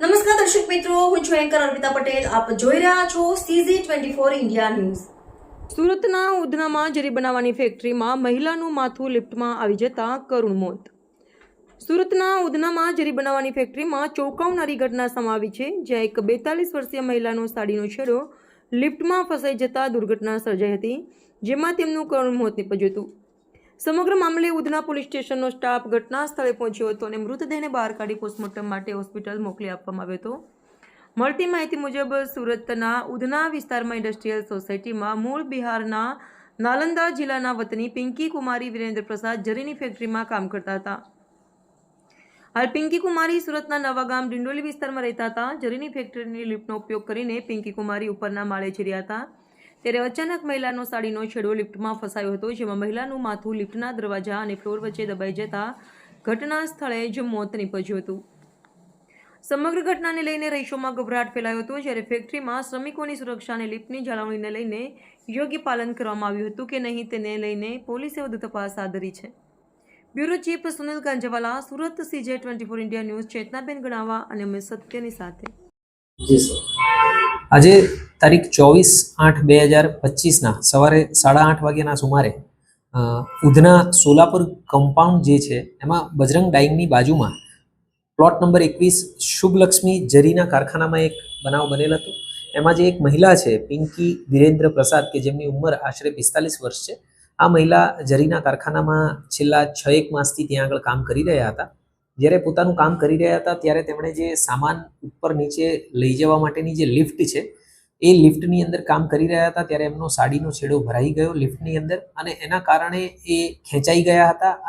નમસ્કાર દર્શક મિત્રો, હું છું એન્કર અર્પિતા પટેલ. આપ જોઈ રહ્યા છો CZ twenty four India news સુરતના ઉધનામાં જરી બનાવવાની ફેક્ટરીમાં મહિલાનું માથું લિફ્ટમાં આવી જતા કરુણ મોત. સુરતના ઉધનામાં જરી બનાવવાની ફેક્ટરીમાં ચોંકાવનારી ઘટના સમાવી છે, જ્યાં એક બેતાલીસ વર્ષીય મહિલાનો સાડીનો છેડો લિફ્ટમાં ફસાઈ જતા દુર્ઘટના સર્જાઈ હતી, જેમાં તેમનું કરુણ મોત નીપજ્યું હતું. સમગ્ર મામલે ઉધના પોલીસ સ્ટેશનનો સ્ટાફ ઘટના સ્થળે પહોંચ્યો હતો અને મૃતદેહને બહાર કાઢી પોસ્ટમોર્ટમ માટે હોસ્પિટલ મોકલી આપવામાં આવ્યો હતો. મળતી માહિતી મુજબ સુરતના ઉધના વિસ્તારમાં ઇન્ડસ્ટ્રીયલ સોસાયટીમાં મૂળ બિહારના નાલંદા જિલ્લાના વતની પિંકી કુમારી વિરેન્દ્ર પ્રસાદ જરીની ફેક્ટરીમાં કામ કરતા હતા. હાલ પિંકી કુમારી સુરતના નવાગામ ડિંડોલી વિસ્તારમાં રહેતા હતા. જરીની ફેક્ટરીની લિફ્ટનો ઉપયોગ કરીને પિંકી કુમારી ઉપરના માળે રહ્યા હતા. ત્યારે અચાનક મહિલાનો સાડીનો છેડો લિફ્ટમાં ફસાયો હતો, જેમાં મહિલાનું માથું લિફ્ટના દરવાજા અને ફ્લોર વચ્ચે દબાઈ જતા ઘટના સ્થળે જ મોત નીપજ્યું હતું. સમગ્ર ઘટનાને લઈને રહીશોમાં ગભરાટ ફેલાયો હતો, જ્યારે ફેક્ટરીમાં શ્રમિકોની સુરક્ષા અને લિફ્ટની જાળવણીને લઈને યોગ્ય પાલન કરવામાં આવ્યું હતું કે નહીં તેને લઈને પોલીસે વધુ તપાસ હાથ ધરી છે. Bureau chief Sunil Kanjwala Surat CJ twenty four India news Chetnaben Ganava અને અમે સત્યની સાથે. જી સર. આજે તારીખ ચોવીસ આઠ બે હજાર પચીસના સવારે સાડા આઠ વાગ્યાના સુમારે ઉધના સોલાપુર કમ્પાઉન્ડ જે છે, એમાં બજરંગ ડાઇંગની બાજુમાં પ્લોટ નંબર એકવીસ શુભલક્ષ્મી જરીના કારખાનામાં એક બનાવ બનેલ હતો. એમાં જે એક મહિલા છે, પિંકી વીરેન્દ્ર પ્રસાદ, કે જેમની ઉંમર આશરે પિસ્તાલીસ વર્ષ છે, આ મહિલા જરીના કારખાનામાં છેલ્લા છ એક માસથી ત્યાં આગળ કામ કરી રહ્યા હતા. જ્યારે પોતાનું કામ કરી રહ્યા હતા, ત્યારે તેમણે જે સામાન ઉપર નીચે લઈ જવા માટેની જે લિફ્ટ છે, એ લિફ્ટની અંદર કામ કરી રહ્યા હતા, ત્યારે એમનો સાડીનો છેડો ભરાઈ ગયો લિફ્ટની અંદર અને એના કારણે એ ખેંચાઈ ગયા હતા અને